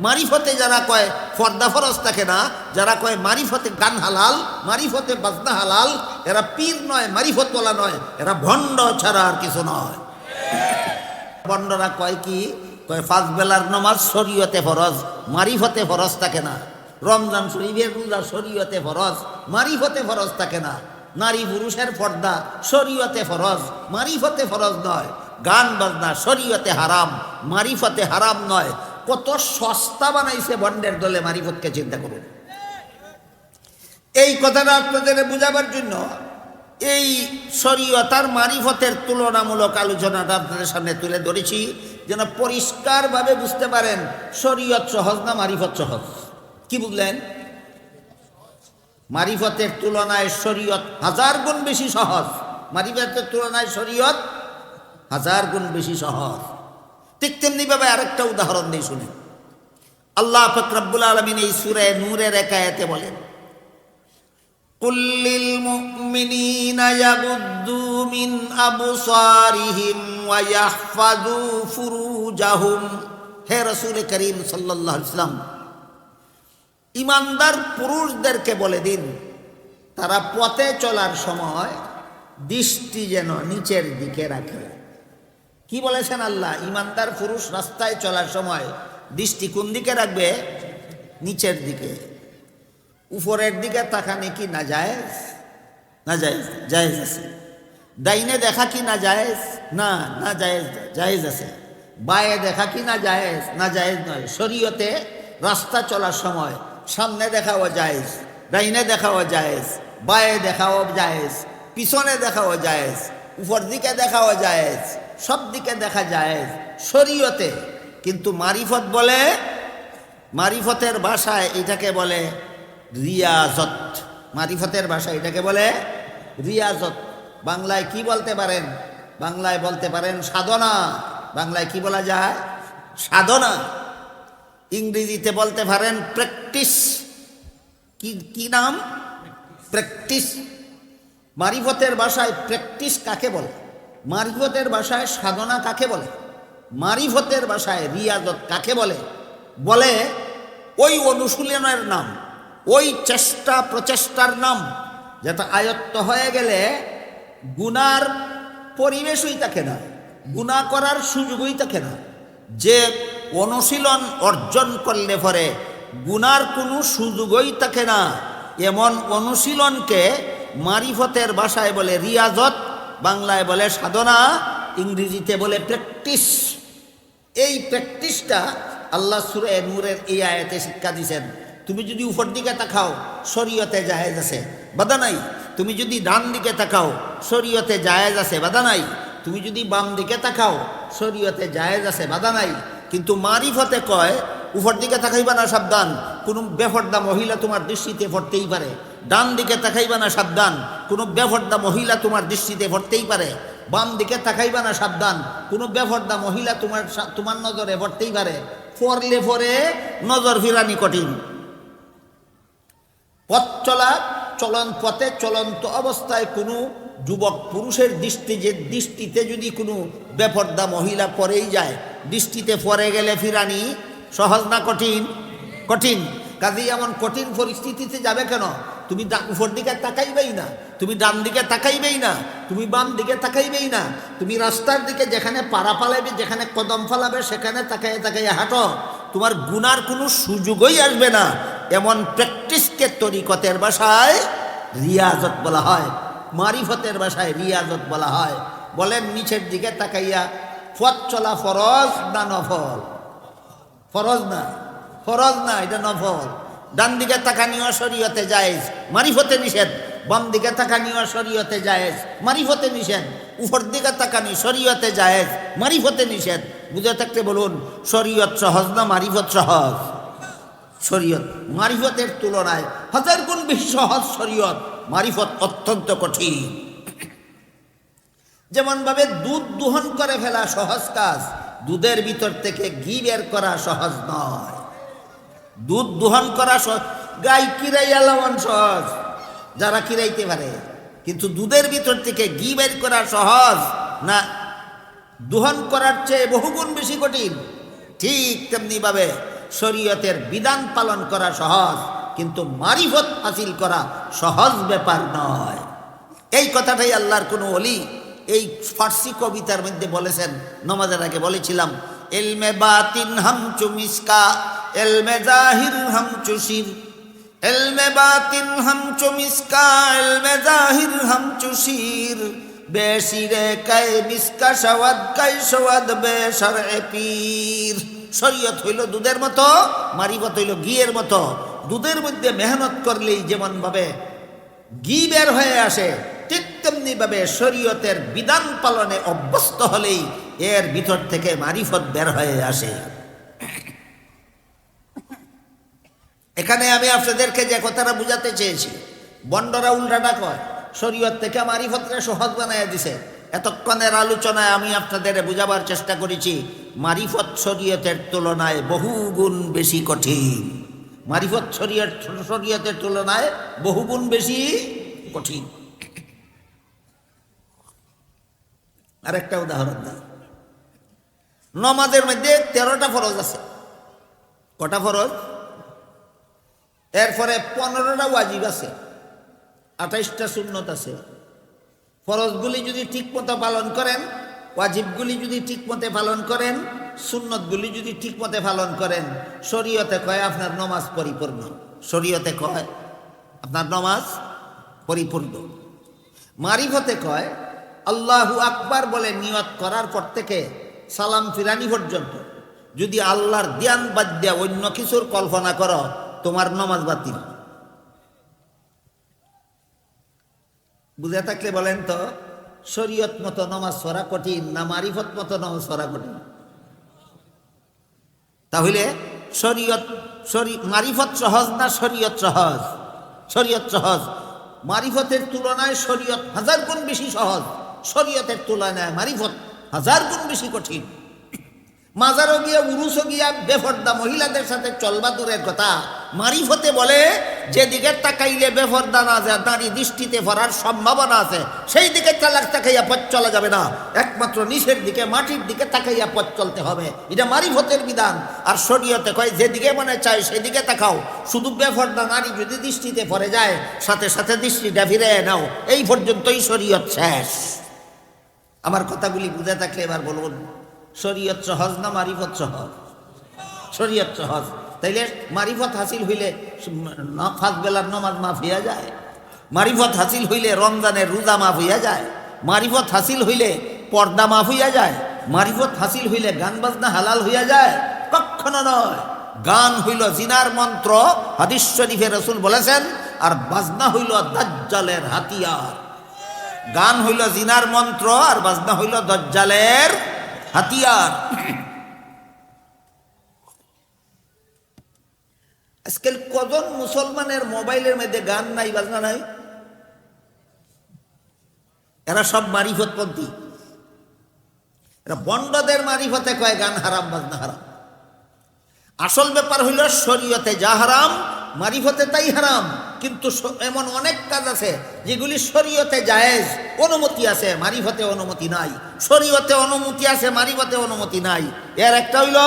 মারিফতে যারা কয় ফর্দা ফরজ থাকে না, যারা কয় মারিফতে গান হালাল, মারিফতে বাজনা হালাল, এরা পীর নয় মারিফত বলা নয়, এরা ভণ্ড ছাড়া আর কিছু নয়। ভণ্ডরা কয় কি? কয় পাঁচ বেলার নমাজ শরীয়তে ফরজ, মারিফতে ফরজ থাকে না। রমজান শরীফের রোজা শরীয়তে ফরজ, মারিফতে ফরজ থাকে না। নারী পুরুষের পর্দা শরীয়তে ফরজ, মারিফতে ফরজ নয়। গান বাজনা শরীয়তে হারাম, মারিফতে হারাম নয়। কত সস্তা বানাইছে বন্ডের দলে মারিফতকে চিন্তা করুন। এই কথাটা আপনাদের বুঝাবার জন্য এই শরীয়তার মারিফতের তুলনামূলক আলোচনাটা আপনাদের সামনে তুলে ধরেছি, যেন পরিষ্কারভাবে বুঝতে পারেন শরীয়ত সহজ না মারিফত সহজ। কি বুঝলেন? মারিফতের তুলনায় শরীয়ত হাজার গুণ বেশি সহজ। মারিফতের তুলনায় শরীয়ত হাজার গুণ বেশি সহজ। ঠিক তেমনিভাবে আরেকটা উদাহরণ দিয়ে শুনেন আল্লাহ ফকরাবুল আলমিন এই সুরে নূরের একায়াতে বলেন قل للمؤمنين يغضوا من أبصارهم ويحفظوا فروجهم হে রসুল করিম সাল্লাহ ইসলাম ইমানদার পুরুষদেরকে বলে দিন তারা পথে চলার সময় দৃষ্টি যেন নিচের দিকে রাখে কি বলেছেন আল্লাহ? ইমানদার পুরুষ রাস্তায় চলার সময় দৃষ্টি কোন দিকে রাখবে? নিচের দিকে। উপরের দিকে তাকানে কি না জায়েজ? না জায়েজ জায়েজ আছে। ডাইনে দেখা কি না জায়েজ? না না জায়েজ জায়েজ আছে। বায়ে দেখা কি না জায়েজ? না জায়েজ নয়। শরীয়তে রাস্তা চলার সময় সামনে দেখাও জায়েজ, ডাইনে দেখাও জায়েজ, বায়ে দেখাও জায়েজ, পিছনে দেখাও জায়েজ, উপর দিকে দেখাও জায়েজ। সব দিকে দেখা যায় শরীয়তে। কিন্তু মারিফত বলে, মারিফতের ভাষায় এটাকে বলে রিয়াজত। মারিফতের ভাষা এটাকে বলে রিয়াজত। বাংলায় কি বলতে পারেন? বাংলায় বলতে পারেন সাধনা। বাংলায় কি বলা যায়? সাধনা। ইংরেজিতে বলতে পারেন প্র্যাকটিস। কি কি নাম? প্র্যাকটিস। মারিফতের ভাষায় প্র্যাকটিস কাকে বলে? মারিফতের ভাষায় সাধনা কাকে বলে? মারিফতের ভাষায় রিয়াজত কাকে বলে? বলে, ওই অনুশীলনের নাম, ওই চেষ্টা প্রচেষ্টার নাম যেটা আয়ত্ত হয়ে গেলে গুনার পরিবেশই থাকে না, গুণা করার সুযোগই থাকে না। যে অনুশীলন অর্জন করলে পরে গুনার কোনো সুযোগই থাকে না। এমন অনুশীলনকে মারিফতের ভাষায় বলে রিয়াজত বাংলায় বলে সাধনা, ইংরেজিতে বলে প্র্যাকটিস। এই প্র্যাকটিসটা আল্লাহ সুরে নূরের এই আয়াতে শিক্ষা দিয়েছেন তুমি যদি উপর দিকে তাকাও, শরীয়তে জায়েজ আছে, বাধা নাই। তুমি যদি ডান দিকে তাকাও, শরীয়তে জায়েজ আছে, বাধা নাই। তুমি যদি বাম দিকে তাকাও, শরীয়তে জায়েজ আছে, বাধা নাই। কিন্তু মারিফতে কয়, উপর দিকে তাকাইবা না সাবধান, কোনো বেফর্দা মহিলা তোমার দৃষ্টিতে পড়তেই পারে। ডান দিকে তাকাইবা না সাবধান। কোনো বেফর্দা মহিলা তোমার দৃষ্টিতে ভরতেই পারে। বাম দিকে তাকাইবা না সাবধান। কোনো বেফর্দা মহিলা তোমার তোমার নজরে ভরতেই পারে। পড়লে পরে নজর ফিরানি কঠিন। পথ চলা, চলন পথে চলন্ত অবস্থায় কোনো যুবক পুরুষের দৃষ্টি যে, দৃষ্টিতে যদি কোনো বেপর্দা মহিলা পরেই যায়, দৃষ্টিতে পরে গেলে ফিরানি সহজ না কঠিন? কঠিন। কাজেই এমন কঠিন পরিস্থিতিতে যাবে কেন? তুমি উপর দিকে তাকাইবেই না, তুমি ডান দিকে তাকাইবেই না, তুমি বাম দিকে তাকাইবেই না, তুমি রাস্তার দিকে যেখানে পাড়া পালাবে যেখানে কদম ফালাবে, সেখানে তাকাইয়ে তাকাইয়ে হাঁটো। তোমার গুনার কোনো সুযোগই আসবে না। এমন প্র্যাকটিসকে তরিকতের ভাষায় রিয়াজত বলা হয়, মারিফতের ভাষায় রিয়াজত বলা হয়। বলেন, নিচের দিকে তাকাইয়া, পথ চলা ফরজ না নফল? ফরজ না ফরজ না, এটা নফল। ডান দিকে তাকানিও শরীয়তে জায়েজ, মারিফতে নিষেধ। বাম দিকে তাকানিও শরীয়তে জায়েজ, মারিফতে নিষেধ। উপর দিকে তাকানি শরীয়তে জায়েজ, মারিফতে নিষেধ। বুঝে থাকতে বলুন, শরীয়ত সহজ না মারিফত সহজ? শরীয়ত মারিফতের তুলনায় হাজার গুণ বেশি সহজ শরীয়ত। মারিফত অত্যন্ত কঠিন। যেমনভাবে দুধ দোহন করে ফেলা সহজ কাজ, দুধের ভিতর থেকে ঘি বের করা সহজ নয়। দুধ দোহন করা সহজ গাই কিরাইয়া লবণ সহজ, যারা কিরাইতে পারে। কিন্তু দুধের ভিতর থেকে ঘি বের করা সহজ না, দোহন করার চেয়ে বহুগুণ বেশি কঠিন। ঠিক তেমনিভাবে শরীয়তের বিধান পালন করা সহজ, কিন্তু মারিফত হাসিল করা সহজ ব্যাপার নয়। এই কথাটাই আল্লাহর কোনো অলি এই ফার্সি কবিতার মধ্যে বলেছেন, নমাজের আগে বলেছিলাম, এলমে বাতিন হামচু মিসকা এলমে জাহির হামচু শির এলমে বাতিন হামচু মিসকা এলমে জাহির হামচু শির বেশিরে কায় মিসকা সওয়াদ কাই সওয়াদ বেশার পীর। শরীয়ত হইল দুধের মতো, মারিফত হইল ঘিয়ের মতো। দুধের মধ্যে মেহনত করলেই যেমন ভাবে ঘি বের হয়ে আসে, ঠিক তেমনি ভাবে শরীয়তের বিধান পালনে অভ্যস্ত হলেই এর ভিতর থেকে মারিফত বের হয়ে আসে। এখানে আমি আপনাদেরকে যে কথাটা বুঝাতে চেয়েছি, বন্ডরা উল্টাটা কয়, শরীয়ত থেকে মারিফতকে সহজ বানাইয়া দিছে। এতক্ষণের আলোচনায় আমি আপনাদের বুঝাবার চেষ্টা করেছি, মারিফত শরীয়তের তুলনায় বহু গুণ বেশি কঠিন। মারিফত শরীয়ত, শরীয়তের তুলনায় বহু গুণ বেশি কঠিন। আরেকটা উদাহরণ দিই নমাজের মধ্যে তেরোটা ফরজ আছে। কটা ফরজ? এরপরে পনেরোটা ওয়াজিব আছে, আঠাইশটা সুন্নত আছে। ফরজগুলি যদি ঠিকমতো পালন করেন, ওয়াজিবগুলি যদি ঠিকমতো পালন করেন, সুন্নতগুলি যদি ঠিকমতো পালন করেন, শরীয়তে কয় আপনার নমাজ পরিপূর্ণ? শরীয়তে কয়, আপনার নমাজ পরিপূর্ণ। মারিফতে কয়, আল্লাহু আকবার বলে নিয়ত করার পর থেকে সালাম ফিরানি পর্যন্ত। যদি আল্লাহর ধ্যান বাদ দিয়া অন্য কিছুর কল্পনা করো তোমার নমাজ বাতিল। বুঝে থাকলে বলেন তো, শরীয়ত মতো নমাজ সরা কঠিন না মারিফত মতো নমাজ সরা কঠিন? তাহলে শরীয়ত মারিফত সহজ না শরীয়ত সহজ? শরীয়ত সহজ। মারিফতের তুলনায় শরীয়ত হাজার গুণ বেশি সহজ। শরীয়তের তুলনায় মারিফত হাজার গুণ বেশি কঠিন। মাজারও গিয়া, উরুসও গিয়া, বেফর্দা মহিলাদের সাথে চলবা দূরের কথা। মারিফতে বলে যেদিকে তাকাইলে বেফর্দা না যায় নারী দৃষ্টিতে পড়ার সম্ভাবনা আছে, সেই দিকে চালাক তাকাইয়া পথ চলা যাবে না। একমাত্র নিচের দিকে, মাটির দিকে তাকাইয়া পথ চলতে হবে। এটা মারিফতের বিধান। আর শরীয়তে কয় যেদিকে মনে চায়, সেদিকে তাকাও। শুধু বেফর্দা নারী যদি দৃষ্টিতে পড়ে যায়, সাথে সাথে দৃষ্টিটা ফিরে নাও। এই পর্যন্তই শরীয়ত শেষ। আমার কথাগুলি বুঝে থাকলে এবার বলুন শরীয়ত সহজ না মারিফত সহজ? শরীয়ত সহজ। তাইলে মারিফত হাসিল হইলে ফাঁস বেলার নমাজ মাফ হইয়া যায়। মারিফত হাসিল হইলে রমজানের রোজা মাফ হইয়া যায়। মারিফত হাসিল হইলে পর্দা মাফ হইয়া যায়। মারিফত হাসিল হইলে গান বাজনা হালাল হইয়া যায়। কখনো নয়। গান হইল জিনার মন্ত্র, হাদিস শরীফে রসুল বলেছেন, আর বাজনা হইল দাজ্জালের হাতিয়ার। গান হইল জিনার মন্ত্র, আর বাজনা হইল দজ্জালের হাতিয়ার। আজকাল কজন মুসলমানের মোবাইলের মধ্যে গান নাই, বাজনা নাই? এরা সব মারিফতপন্থী। এরা বন্ডদের মারিফতে কয় গান হারাম, বাজনা হারাম। আসল ব্যাপার হইল, শরীয়তে যা হারাম, মারিফতে তাই হারাম। কিন্তু এমন অনেক কাজ আছে যেগুলি শরীয়তে জায়েজ, অনুমতি আছে, মারিফতে অনুমতি নাই। শরীয়তে অনুমতি আছে, মারিফতে অনুমতি নাই। এর একটা হইল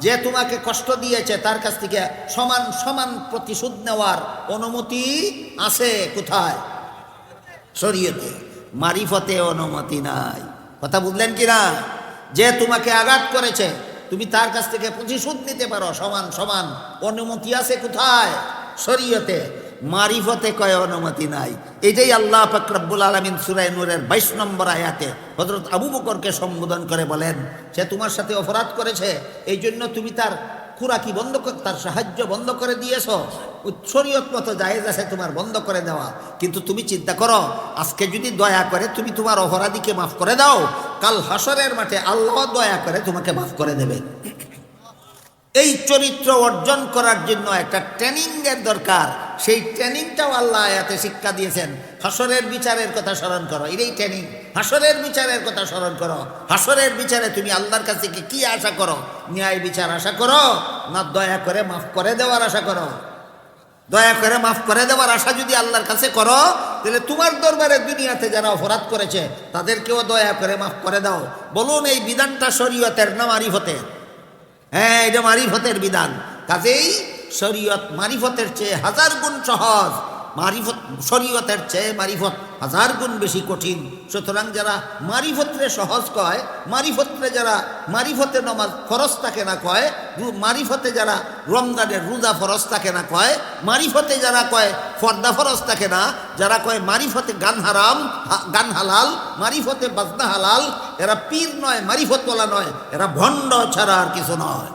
যে তোমাকে কষ্ট দিয়েছে, তার কাছ থেকে সমান সমান প্রতিশোধ নেওয়ার অনুমতি আছে কোথায়? শরীয়তে। মারিফতে অনুমতি নাই। কথা বুঝলেন কি না যে তোমাকে আঘাত করেছে, তুমি তার কাছ থেকে প্রতিশোধ নিতে পারো, সমান সমান অনুমতি আছে কোথায়? শরীয়তে। মারিফতে কয় অনুমতি নাই। এটাই আল্লাহ ফকরবুল আলমিন সুরাই নূরের বাইশ নম্বর আয়াতে হজরত আবু বকরকে সম্বোধন করে বলেন, সে তোমার সাথে অপরাধ করেছে এই জন্য তুমি তার খুরাকি বন্ধ তার সাহায্য বন্ধ করে দিয়েছ। শরীয়ত মতো জায়েজ আছে তোমার বন্ধ করে দেওয়া। কিন্তু তুমি চিন্তা করো, আজকে যদি দয়া করে তুমি তোমার অপরাধীকে মাফ করে দাও, কাল হাসরের মাঠে আল্লাহ দয়া করে তোমাকে মাফ করে দেবে। এই চরিত্র অর্জন করার জন্য একটা ট্রেনিংয়ের দরকার। সেই ট্রেনিংটাও আল্লাহ আয়াতে শিক্ষা দিয়েছেন। হাসরের বিচারের কথা স্মরণ করো। এটাই ট্রেনিং হাসরের বিচারের কথা স্মরণ করো। হাসরের বিচারে তুমি আল্লাহর কাছে কি কি আশা করো? ন্যায় বিচার আশা করো, না দয়া করে মাফ করে দেওয়ার আশা করো? দয়া করে মাফ করে দেওয়ার আশা যদি আল্লাহর কাছে করো, তাহলে তোমার দরবারে দুনিয়াতে যারা অপরাধ করেছে, তাদেরকেও দয়া করে মাফ করে দাও। বলুন, এই বিধানটা শরীয়তের না মারিফতের? হ্যাঁ এটা মারিফতের বিধান। কাজেই শরীয়ত মারিফতের চেয়ে হাজার গুণ সহজ। মারিফত, শরীয়তের চেয়ে মারিফত হাজার গুণ বেশি কঠিন। সুতরাং যারা মারিফতরে সহজ কয়, মারিফতরে যারা মারিফতে নমাজ ফরজ থাকে না কয় মারিফতে যারা রমজানের রোজা ফরজ থাকে না কয়, মারিফতে যারা কয় ফর্দা ফরজ থাকে না, যারা কয় মারিফতে গান হারাম গান হালাল, মারিফতে বাজনা হালাল, এরা পীর নয়, মারিফতওয়ালা নয়, এরা ভণ্ড ছাড়া আর কিছু নয়।